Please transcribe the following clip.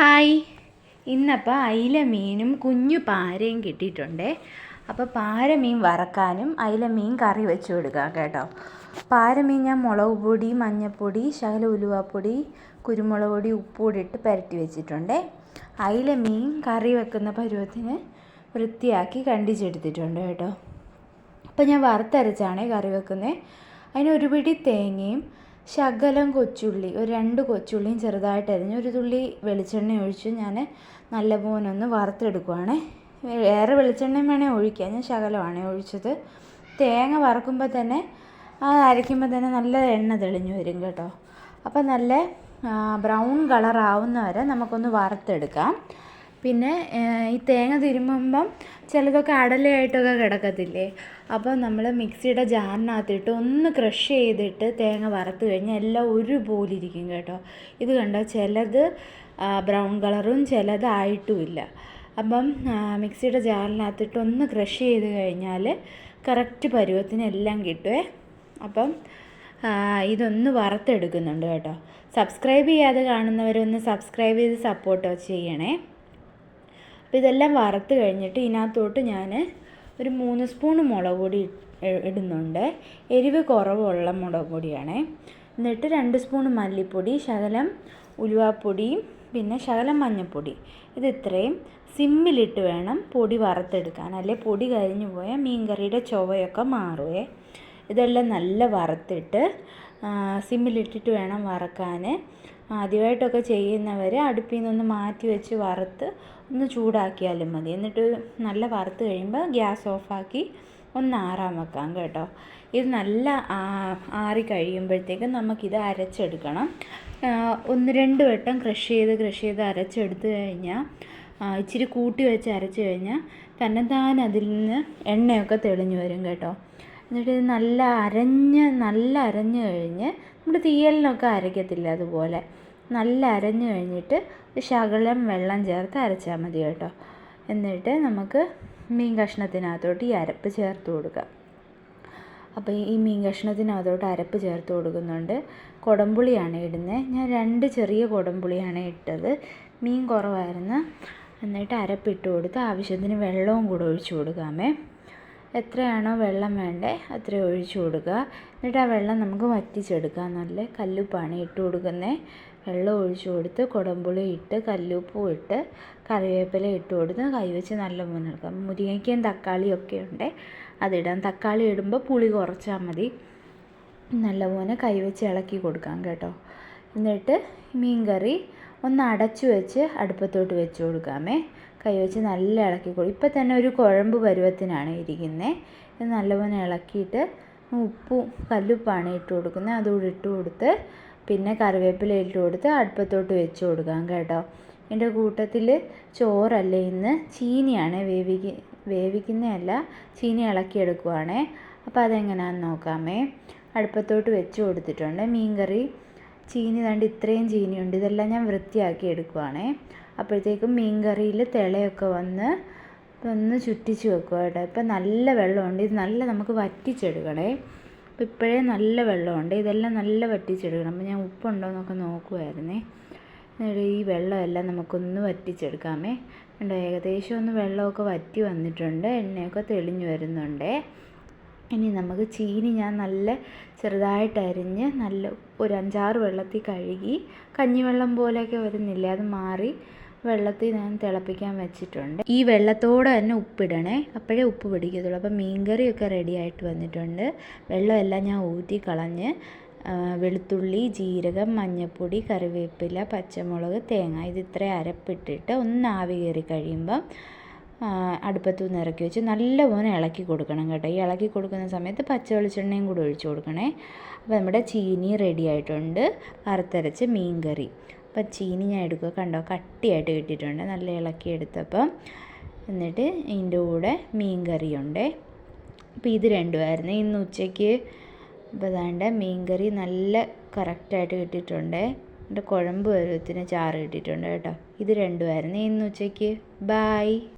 Hi. ഇന്നപ്പോൾ അയില മീനും കുഞ്ഞു പാരയും കിട്ടിയിട്ടുണ്ട്. അപ്പോൾ പാരമീൻ വറക്കാനും അയില മീൻ കറി വെച്ച് കൊടുക്കാം കേട്ടോ. പാരമീൻ ഞാൻ മുളക് പൊടി മഞ്ഞൾപ്പൊടി ശകല ഉലുവാപ്പൊടി കുരുമുളക് പൊടി ഉപ്പുകൂടി ഇട്ട് പുരട്ടി വെച്ചിട്ടുണ്ട്. അയില മീൻ കറി വെക്കുന്ന പരുവത്തിന് വൃത്തിയാക്കി കണ്ടിച്ചെടുത്തിട്ടുണ്ട് കേട്ടോ. അപ്പോൾ ഞാൻ വറുത്തരച്ചാണ് കറി വെക്കുന്നത്. അതിന് ഒരു പിടി തേങ്ങയും ശകലം കൊച്ചുള്ളി ഒരു രണ്ട് കൊച്ചുള്ളിയും ചെറുതായിട്ട് അരിഞ്ഞ് ഒരു തുള്ളി വെളിച്ചെണ്ണ ഒഴിച്ച് ഞാൻ നല്ലപോലെ ഒന്ന് വറുത്തെടുക്കുവാണ്. ഏറെ വെളിച്ചെണ്ണയും വേണേൽ ഒഴിക്കാം. ഞാൻ ശകലമാണ് ഒഴിച്ചത്. തേങ്ങ വറക്കുമ്പോൾ തന്നെ അത് അരയ്ക്കുമ്പോൾ തന്നെ നല്ല എണ്ണ തെളിഞ്ഞു വരും കേട്ടോ. അപ്പോൾ നല്ല ബ്രൗൺ കളർ വരെ നമുക്കൊന്ന് വറുത്തെടുക്കാം. പിന്നെ ഈ തേങ്ങ തിരുമ്മുമ്പം ചിലതൊക്കെ അടലയായിട്ടൊക്കെ കിടക്കത്തില്ലേ? അപ്പോൾ നമ്മൾ മിക്സിയുടെ ജാറിനകത്തിട്ട് ഒന്ന് ക്രഷ് ചെയ്തിട്ട് തേങ്ങ വറുത്ത് കഴിഞ്ഞാൽ എല്ലാം ഒരുപോലെ ഇരിക്കും കേട്ടോ. ഇത് കണ്ടോ? ചിലത് ബ്രൗൺ കളറും ചിലത് ആയിട്ടുമില്ല അപ്പം മിക്സിയുടെ ജാറിനകത്തിട്ട് ഒന്ന് ക്രഷ് ചെയ്ത് കഴിഞ്ഞാൽ കറക്റ്റ് പരുവത്തിന് എല്ലാം കിട്ടുമേ അപ്പം ഇതൊന്ന് വറുത്തെടുക്കുന്നുണ്ട് കേട്ടോ. സബ്സ്ക്രൈബ് ചെയ്യാതെ കാണുന്നവരൊന്ന് സബ്സ്ക്രൈബ് ചെയ്ത് സപ്പോർട്ടോ ചെയ്യണേ. അപ്പോൾ ഇതെല്ലാം വറുത്ത് കഴിഞ്ഞിട്ട് ഇതിനകത്തോട്ട് ഞാൻ ഒരു മൂന്ന് സ്പൂൺ മുളക് പൊടി ഇടുന്നുണ്ട്. എരിവ് കുറവുള്ള മുളക് പൊടിയാണ്. എന്നിട്ട് രണ്ട് സ്പൂൺ മല്ലിപ്പൊടി ശകലം ഉലുവാപ്പൊടിയും പിന്നെ ശകലം മഞ്ഞൾപ്പൊടി ഇത് ഇത്രയും. സിമ്മിലിട്ട് വേണം പൊടി വറുത്തെടുക്കാൻ. അല്ലെ? പൊടി കരിഞ്ഞു പോയാൽ മീൻകറിയുടെ ചുവയൊക്കെ മാറുവേ. ഇതെല്ലാം നല്ല വറുത്തിട്ട് സിമ്മിലിട്ടിട്ട് വേണം വറക്കാൻ ആദ്യമായിട്ടൊക്കെ ചെയ്യുന്നവർ അടുപ്പിൽ നിന്നൊന്ന് മാറ്റി വെച്ച് വറുത്ത് ഒന്ന് ചൂടാക്കിയാലും മതി. എന്നിട്ട് നല്ല വറുത്ത് കഴിയുമ്പോൾ ഗ്യാസ് ഓഫാക്കി ഒന്ന് ആറാൻ വെക്കാം കേട്ടോ. ഇത് നല്ല ആറി കഴിയുമ്പോഴത്തേക്കും നമുക്കിത് അരച്ചെടുക്കണം. ഒന്ന് രണ്ട് വട്ടം ക്രഷ് ചെയ്ത് ക്രഷ് ചെയ്ത് അരച്ചെടുത്ത് കഴിഞ്ഞാൽ ഇച്ചിരി കൂട്ടി വെച്ച് അരച്ച് കഴിഞ്ഞാൽ തന്നെത്താൻ അതിൽ നിന്ന് എണ്ണയൊക്കെ തെളിഞ്ഞു വരും കേട്ടോ. എന്നിട്ട് ഇത് നല്ല അരഞ്ഞ് നല്ല അരഞ്ഞ് കഴിഞ്ഞ് നമ്മൾ തീയലിനൊക്കെ അരയ്ക്കത്തില്ല അതുപോലെ. നല്ല അരഞ്ഞു കഴിഞ്ഞിട്ട് ശകലം വെള്ളം ചേർത്ത് അരച്ചാൽ മതി കേട്ടോ. എന്നിട്ട് നമുക്ക് മീൻ കഷ്ണത്തിനകത്തോട്ട് ഈ അരപ്പ് ചേർത്ത് കൊടുക്കാം. അപ്പോൾ ഈ മീൻ കഷ്ണത്തിനകത്തോട്ട് അരപ്പ് ചേർത്ത് കൊടുക്കുന്നുണ്ട്. കുടംപുളിയാണ് ഇടുന്നത് ഞാൻ രണ്ട് ചെറിയ കുടംപുളിയാണ് ഇട്ടത്. മീൻ കുറവായിരുന്നു. എന്നിട്ട് അരപ്പിട്ട് കൊടുത്ത് ആവശ്യത്തിന് വെള്ളവും കൂടെ ഒഴിച്ചു കൊടുക്കാമേ. എത്രയാണോ വെള്ളം വേണ്ടേ അത്രയും ഒഴിച്ചു കൊടുക്കുക. എന്നിട്ട് ആ വെള്ളം നമുക്ക് വറ്റിച്ചെടുക്കുക നല്ല കല്ലുപ്പാണ് ഇട്ട് കൊടുക്കുന്നത് വെള്ളം ഒഴിച്ചു കൊടുത്ത് കുടമ്പുളി ഇട്ട് കല്ലുപ്പും ഇട്ട് കറിവേപ്പില ഇട്ട് കൊടുത്ത് കൈവച്ച് നല്ല എടുക്കാം മുരിങ്ങയ്ക്കും തക്കാളിയും ഒക്കെ ഉണ്ട്. അതിടാം. തക്കാളി ഇടുമ്പോൾ പുളി കുറച്ചാൽ മതി. നല്ലപോലെ കൈവച്ച് ഇളക്കി കൊടുക്കാം കേട്ടോ. എന്നിട്ട് മീൻ കറി ഒന്ന് അടച്ചു വെച്ച് അടുപ്പത്തോട്ട് വെച്ച് കൊടുക്കാമേ. കൈ വെച്ച് നല്ല ഇളക്കി കൊടുക്കും ഇപ്പം തന്നെ ഒരു കുഴമ്പ് പരുവത്തിനാണ് ഇരിക്കുന്നത് ഇത് നല്ലപോലെ ഇളക്കിയിട്ട് ഉപ്പും കല്ലുപ്പാണ് ഇട്ട് കൊടുക്കുന്നത് അതുകൂടി ഇട്ട് കൊടുത്ത് പിന്നെ കറിവേപ്പില ഇട്ട് കൊടുത്ത് അടുപ്പത്തോട്ട് വെച്ച് കൊടുക്കാം കേട്ടോ. എന്റെ കൂട്ടത്തിൽ ചോറല്ല ഇന്ന്? ചീനിയാണ് വേവിക്ക വേവിക്കുന്നതല്ല ചീനി ഇളക്കിയെടുക്കുവാണേ അപ്പോൾ അതെങ്ങനെയാണെന്ന് നോക്കാമേ. അടുപ്പത്തോട്ട് വെച്ച് കൊടുത്തിട്ടുണ്ട് മീൻ കറി ചീനി കണ്ട് ഇത്രയും ചീനിയുണ്ട്. ഇതെല്ലാം ഞാൻ വൃത്തിയാക്കി എടുക്കുവാണേ. അപ്പോഴത്തേക്കും മീൻ കറിയിൽ തിളയൊക്കെ വന്ന് ഒന്ന് ചുറ്റിച്ച് വെക്കുക കേട്ടോ. ഇപ്പം നല്ല വെള്ളമുണ്ട്. ഇത് നല്ല നമുക്ക് വറ്റിച്ചെടുക്കണേ. അപ്പോൾ ഇപ്പോഴേ നല്ല വെള്ളമുണ്ട്. ഇതെല്ലാം നല്ല വറ്റിച്ചെടുക്കണം. അപ്പോൾ ഞാൻ ഉപ്പുണ്ടോ എന്നൊക്കെ നോക്കുമായിരുന്നേ ഈ വെള്ളമെല്ലാം നമുക്കൊന്ന് വറ്റിച്ചെടുക്കാമേ. കണ്ടോ ഏകദേശം ഒന്ന് വെള്ളമൊക്കെ വറ്റി വന്നിട്ടുണ്ട്. എണ്ണയൊക്കെ തെളിഞ്ഞു വരുന്നുണ്ട്. ഇനി നമുക്ക് ചീനി ഞാൻ നല്ല ചെറുതായിട്ട് അരിഞ്ഞ് നല്ല ഒരു അഞ്ചാറ് വെള്ളത്തിൽ കഴുകി കഞ്ഞിവെള്ളം പോലെയൊക്കെ വരുന്നില്ല അത് മാറി വെള്ളത്തിൽ ഞാൻ തിളപ്പിക്കാൻ വെച്ചിട്ടുണ്ട്. ഈ വെള്ളത്തോടെ തന്നെ ഉപ്പിടണേ. അപ്പോഴേ ഉപ്പ് പിടിക്കത്തുള്ളൂ. അപ്പം മീൻകറിയൊക്കെ റെഡി ആയിട്ട് വന്നിട്ടുണ്ട്. വെള്ളമെല്ലാം ഞാൻ ഊറ്റി കളഞ്ഞ് വെളുത്തുള്ളി ജീരകം മഞ്ഞൾപ്പൊടി കറിവേപ്പില പച്ചമുളക് തേങ്ങ ഇത് ഇത്രയും അരപ്പിട്ടിട്ട് ഒന്ന് ആവി കയറി കഴിയുമ്പം അടുപ്പത്തു നിന്ന് ഇറക്കി വെച്ച് നല്ലപോലെ ഇളക്കി കൊടുക്കണം കേട്ടോ. ഈ ഇളക്കി കൊടുക്കുന്ന സമയത്ത് പച്ച വെളിച്ചെണ്ണയും കൂടി ഒഴിച്ചു കൊടുക്കണേ. അപ്പോൾ നമ്മുടെ ചീനി റെഡി ആയിട്ടുണ്ട്. വറുത്തരച്ച് മീൻ കറി അപ്പോൾ ചീനി ഞാൻ എടുക്കുക കണ്ടോ? കട്ടിയായിട്ട് കിട്ടിയിട്ടുണ്ട്. നല്ല ഇളക്കി എടുത്തപ്പം എന്നിട്ട് ഇതിന്റെ കൂടെ മീൻ കറിയുണ്ട് അപ്പോൾ ഇത് രണ്ടുമായിരുന്നു. ഇന്ന് ഉച്ചയ്ക്ക് അപ്പോൾ അതാണ്ട് മീൻ കറി നല്ല കറക്റ്റായിട്ട് കിട്ടിയിട്ടുണ്ട്. എന്റെ കുഴമ്പ് പരുവത്തിന് ചാറ് കിട്ടിയിട്ടുണ്ട് കേട്ടോ. ഇത് രണ്ടുമായിരുന്നു. ഇന്ന് ഉച്ചയ്ക്ക്. ബായ്